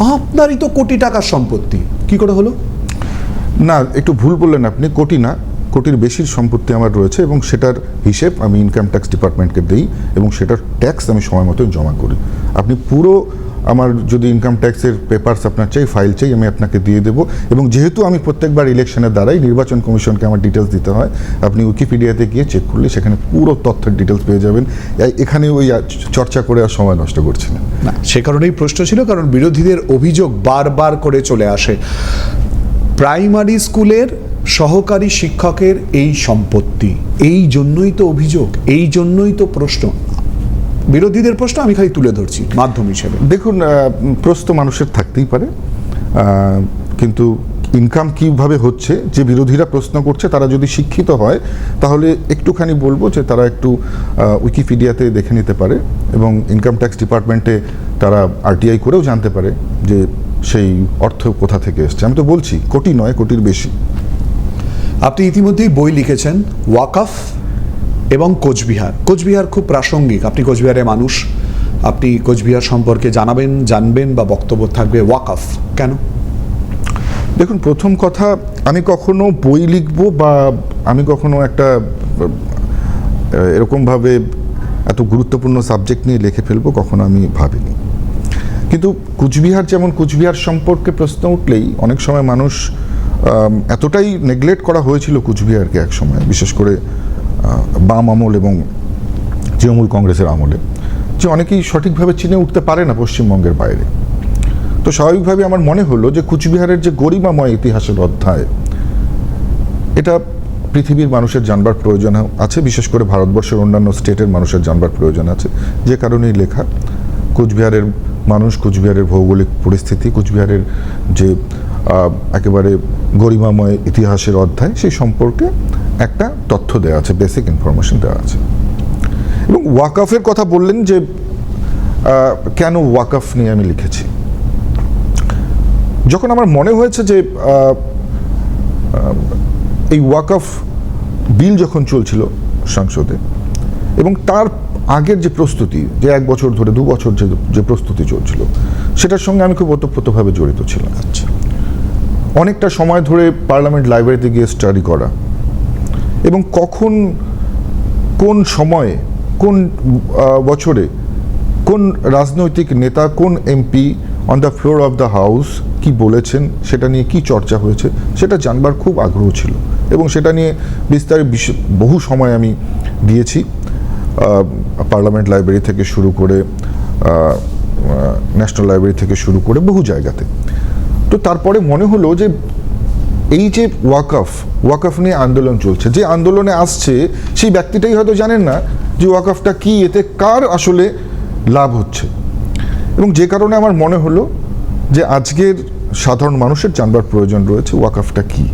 আপনারই তো কোটি টাকার সম্পত্তি। কি করে হলো? না, একটু ভুল বললেন আপনি, কোটি না, কোটির বেশির সম্পত্তি আমার রয়েছে এবং সেটার হিসেব আমি ইনকাম ট্যাক্স ডিপার্টমেন্টকে দিই এবং সেটার ট্যাক্স আমি সময় মতো জমা করি। আপনি পুরো আমার যদি ইনকাম ট্যাক্সের পেপারস আপনার চাই ফাইল চাই, আমি আপনাকে দিয়ে দেবো। এবং যেহেতু আমি প্রত্যেকবার ইলেকশনের দ্বারাই নির্বাচন কমিশনকে আমার ডিটেলস দিতে হয়, আপনি উইকিপিডিয়াতে গিয়ে চেক করলে সেখানে পুরো তথ্যের ডিটেলস পেয়ে যাবেন। এখানে ওই চর্চা করে আর সময় নষ্ট করছি না, সে কারণেই প্রশ্ন ছিল, কারণ বিরোধীদের অভিযোগ বারবার করে চলে আসে। প্রাইমারি স্কুলের সহকারী শিক্ষকের এই সম্পত্তি, এই জন্যই তো অভিযোগ, এই জন্যই তো প্রশ্ন। বিরোধীদের প্রশ্ন আমি খালি তুলে ধরছি মাধ্যম হিসেবে। দেখুন প্রশ্ন মানুষের থাকতেই পারে। কিন্তু ইনকাম কীভাবে হচ্ছে যে বিরোধীরা প্রশ্ন করছে তারা যদি শিক্ষিত হয় তাহলে একটুখানি বলব যে তারা একটু উইকিপিডিয়াতে দেখে নিতে পারে এবং ইনকাম ট্যাক্স ডিপার্টমেন্টে তারা আরটিআই করেও জানতে পারে যে সেই অর্থ কোথা থেকে এসছে। আমি তো বলছি কোটি নয় কোটির বেশি। আপনি ইতিমধ্যেই বই লিখেছেন ওয়াকাফ এবং কোচবিহার। কোচবিহার খুব প্রাসঙ্গিক। আপনি কোচবিহারের মানুষ, আপনি কোচবিহার সম্পর্কে জানাবেন, জানবেন বা বক্তব্য থাকবে ওয়াকাফ। কেন? দেখুন, প্রথম কথা, আমি কখনো বই লিখব বা আমি কখনো একটা এরকমভাবে এত গুরুত্বপূর্ণ সাবজেক্ট নিয়ে লিখে ফেলব কখনো আমি ভাবিনি। কিন্তু কুচবিহার যেমন কুচবিহার সম্পর্কে প্রশ্ন উঠলেই অনেক সময় মানুষ এতটাই নেগলেক্ট করা হয়েছিল কুচবিহারকে এক সময়, বিশেষ করে বাম আমল এবং তৃণমূল কংগ্রেসের আমলে, যে অনেকেই সঠিকভাবে চিনে উঠতে পারে না পশ্চিমবঙ্গের বাইরে। তো স্বাভাবিকভাবে আমার মনে হলো যে কুচবিহারের যে গরিমাময় ইতিহাসের অধ্যায়, এটা পৃথিবীর মানুষের জানবার প্রয়োজন আছে, বিশেষ করে ভারতবর্ষের অন্যান্য স্টেটের মানুষের জানবার প্রয়োজন আছে। যে কারণেই লেখা, কুচবিহারের মানুষ, কুচবিহারের ভৌগোলিক পরিস্থিতি, কুচবিহারের যে একেবারে গরিমাময় ইতিহাসের অধ্যায়, সেই সম্পর্কে একটা তথ্য দেওয়া আছে বেসিক ইনফরমেশন দেওয়া আছে। এবং ওয়াকফের কথা বললেন যে কেন ওয়াকফ নিয়ে আমি লিখেছি? যখন আমার মনে হয়েছে যে এই ওয়াকফ বিল যখন চলছিল সংসদে এবং তার আগের যে প্রস্তুতি যে এক বছর ধরে দু বছর যে যে প্রস্তুতি চলছিল সেটার সঙ্গে আমি খুব ওতপ্রোতভাবে জড়িত ছিলাম। আচ্ছা। অনেকটা সময় ধরে পার্লামেন্ট লাইব্রেরিতে গিয়ে স্টাডি করা এবং কখন কোন সময়ে, কোন বছরে, কোন রাজনৈতিক নেতা, কোন MP on the floor of the house কি বলেছেন, সেটা নিয়ে কি চর্চা হয়েছে, সেটা জানবার খুব আগ্রহ ছিল। এবং সেটা নিয়ে বিস্তারিত বহু সময় আমি দিয়েছি। পার্লামেন্ট লাইব্রেরি থেকে শুরু করে ন্যাশনাল লাইব্রেরি থেকে শুরু করে বহু জায়গাতে। তো তারপরে মনে হলো যে এই যে ওয়াকফ ওয়াকফ নিয়ে আন্দোলন চলছে, যে আন্দোলনে আসছে, সেই ব্যক্তিটাই হয়তো জানেন না যে ওয়াকফটা কি, এতে কার আসলে লাভ হচ্ছে। এবং যে কারণে আমার মনে হলো যে আজকের সাধারণ মানুষের জানবার প্রয়োজন রয়েছে ওয়াকফটা কি।